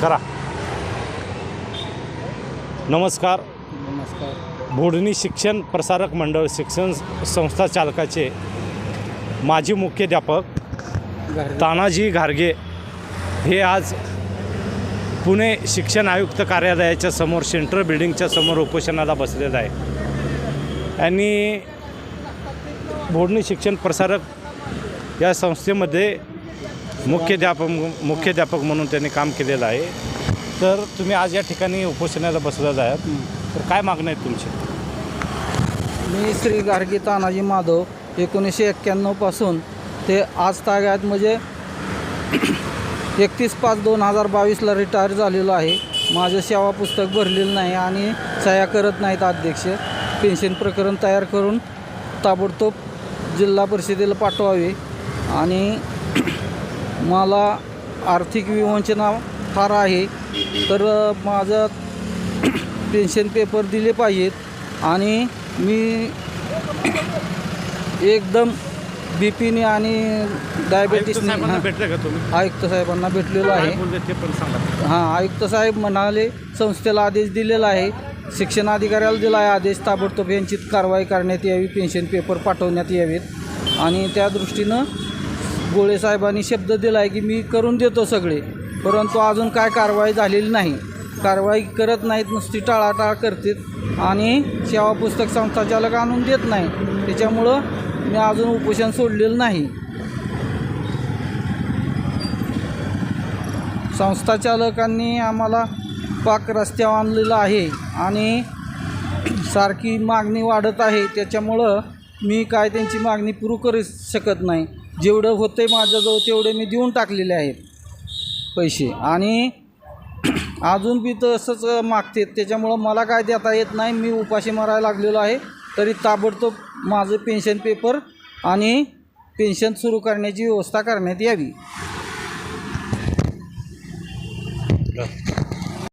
करा. नमस्कार. नमस्कार. बोडणी शिक्षण प्रसारक मंडळ शिक्षण संस्था चालकाचे माजी मुख्याध्यापक तानाजी घारगे हे आज पुणे शिक्षण आयुक्त कार्यालयाच्या समोर सेंट्रल बिल्डिंगच्या समोर उपोषणाला बसलेलं आहे यांनी बोडणी शिक्षण प्रसारक या संस्थेमध्ये मुख्याध्यापक मुख्याध्यापक म्हणून त्यांनी काम केलेलं आहे. तर तुम्ही आज या ठिकाणी उपोषणाला बसलेला आहात. तर काय मागणं आहेत तुमची? मी श्री गार्गी तानाजी माधव एकोणीसशे एक्क्याण्णवपासून ते आज तागायत म्हणजे एकतीस पाच दोन हजार बावीसला रिटायर झालेलो आहे. माझं सेवा पुस्तक भरलेलं नाही आणि सह्या करत नाहीत अध्यक्ष. पेन्शन प्रकरण तयार करून ताबडतोब जिल्हा परिषदेला पाठवावे आणि मला आर्थिक विवंचना फार आहे. तर माझं पेन्शन पेपर दिले पाहिजेत आणि मी एकदम बी पीने आणि आयुक्त डायबेटीसने साहेबांना हां, भेटले का तुम्ही? आयुक्त साहेबांना भेटलेलो आहे. हां आयुक्त साहेब म्हणाले संस्थेला आदेश दिलेला आहे. शिक्षण अधिकाऱ्याला दिला आहे आदेश ताबडतोब यांची कारवाई करण्यात यावी पेन्शन पेपर पाठवण्यात यावेत. आणि त्या दृष्टीनं गोळे साहेबांनी शब्द दिला आहे की मी करून देतो सगळे. परंतु अजून काय कारवाई झालेली नाही. कारवाई करत नाहीत नुसती टाळाटाळ करतात आणि सेवा पुस्तक संस्थाचालक आणून देत नाही. त्याच्यामुळं मी अजून उपोषण सोडलेलं नाही. संस्थाचालकांनी आम्हाला पाक रस्त्यावर आणलेलं आहे आणि सारखी मागणी वाढत आहे. त्याच्यामुळं मी काय त्यांची मागणी पुरू करू शकत नाही. जेवढं होतं आहे माझ्याजवळ तेवढे मी देऊन टाकलेले आहेत पैसे. आणि अजून बी तसंच मागतात त्याच्यामुळं मला काय देता येत नाही. मी उपाशी मारायला लागलेलो आहे. तरी ताबडतोब माझं पेन्शन पेपर आणि पेन्शन सुरू करण्याची व्यवस्था करण्यात यावी.